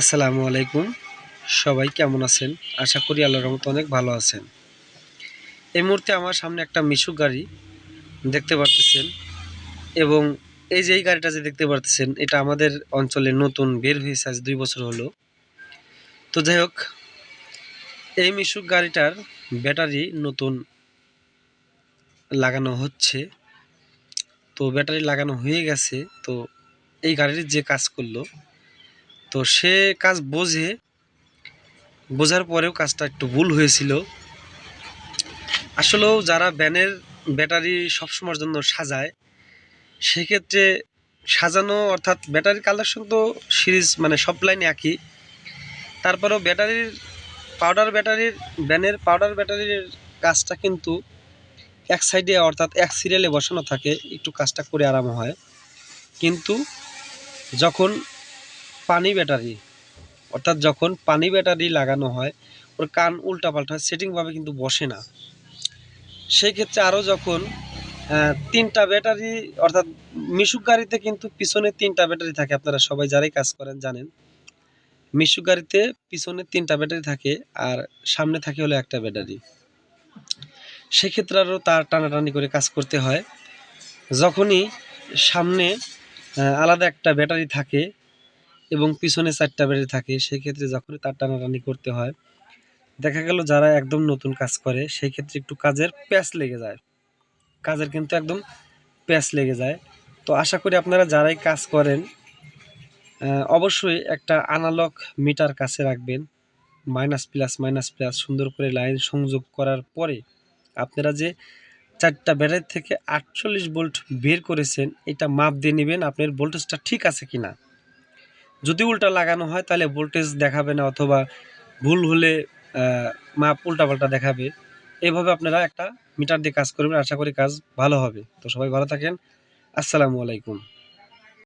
আসসালামু আলাইকুম। সবাই কেমন আছেন? আশা করি আল্লাহর রহমত অনেক ভালো আছেন। এই মুহূর্তে আমার সামনে একটা মিশু গাড়ি দেখতে পারতেছেন এবং এই যে এই গাড়িটা যে দেখতে পারতেছেন, এটা আমাদের অঞ্চলে নতুন, বের হয়েছে আজ দুই বছর হলো। তো যাই হোক, এই মিশুক গাড়িটার ব্যাটারি নতুন লাগানো হচ্ছে। তো ব্যাটারি লাগানো হয়ে গেছে। তো এই গাড়ির যে কাজ করল তো সে কাজ বোঝে। বোঝার পরেও কাজটা একটু ভুল হয়েছিল। আসলেও যারা ব্যানের ব্যাটারি সবসময়ের জন্য সাজায়, সেক্ষেত্রে সাজানো অর্থাৎ ব্যাটারির কালেকশন তো সিরিজ মানে সব লাইন একই। তারপরেও ব্যাটারির পাউডার ব্যাটারির, ব্যানের পাউডার ব্যাটারির কাজটা কিন্তু এক সাইডে অর্থাৎ এক সিরিয়ালে বসানো থাকে, একটু কাজটা করে আরাম হয়। কিন্তু যখন পানি ব্যাটারি। অর্থাৎ যখন পানি ব্যাটারি লাগানো হয়, ওর কান উল্টাপাল্টা সেটিংভাবে কিন্তু বসে না। সেই ক্ষেত্রে আরও যখন তিনটা ব্যাটারি, অর্থাৎ মিশুক গাড়িতে কিন্তু পিছনে তিনটা ব্যাটারি থাকে, আপনারা সবাই যারাই কাজ করেন জানেন। মিশুক গাড়িতে পিছনে তিনটা ব্যাটারি থাকে আর সামনে থাকে হলো একটা ব্যাটারি। সেক্ষেত্রে আরও তার টানাটানি করে কাজ করতে হয়। যখনই সামনে আলাদা একটা ব্যাটারি থাকে এবং পিছনে চারটা ব্যাটারি থাকে, সেক্ষেত্রে যখনই তার টানাটানি করতে হয়, দেখা গেল যারা একদম নতুন কাজ করে সেই ক্ষেত্রে একটু কাজের প্যাচ লেগে যায়। কাজের কিন্তু একদম প্যাচ লেগে যায়। তো আশা করি আপনারা যারাই কাজ করেন অবশ্যই একটা আনালগ মিটার কাছে রাখবেন। মাইনাস প্লাস মাইনাস প্লাস, সুন্দর করে লাইন সংযোগ করার পরে আপনারা যে চারটা ব্যাটারি থেকে আটচল্লিশ ভোল্ট বের করেছেন, এটা মাপ দিয়ে নেবেন আপনার ভোল্টেজটা ঠিক আছে কিনা। যদি উল্টা লাগানো হয়, তাহলে ভোল্টেজ দেখাবে না অথবা ভুল হলে মাপ উল্টাপাল্টা দেখাবে। এভাবে আপনারা একটা মিটার দিয়ে কাজ করবেন। আশা করি কাজ ভালো হবে। তো সবাই ভালো থাকেন। আসসালামু আলাইকুম।